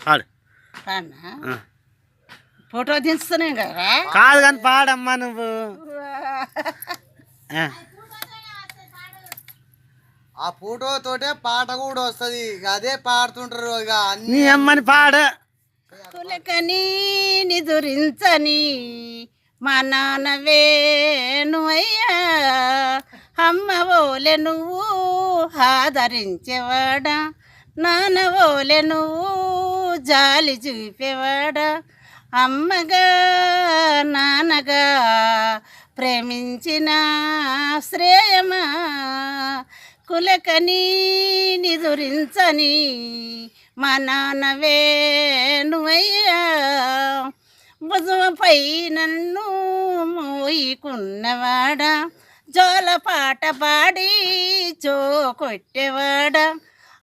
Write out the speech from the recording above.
పాడు. ఫోటో దించుతున్నాం కదా కాదు కానీ పాడమ్మా నువ్వు. ఆ. ఫోటో తోటే పాట కూడా వస్తుంది. ఇక అదే పాడుతుంటారు ఇక అన్ని. నీ అమ్మని పాడు. కులకని నిదురించని మా నాన్న వేణువయ్యా. అమ్మ ఓలె నువ్వు ఆదరించేవాడా? నాన్న ఓలె నువ్వు జాలి చూపేవాడా? అమ్మగా నాన్నగా ప్రేమించిన శ్రేయమా? కులకని నిదురించని మా నాన్న నువ్వయ్యా భుజంపై నన్ను మోయికున్నవాడా? జోల పాట పాడి చో కొట్టేవాడా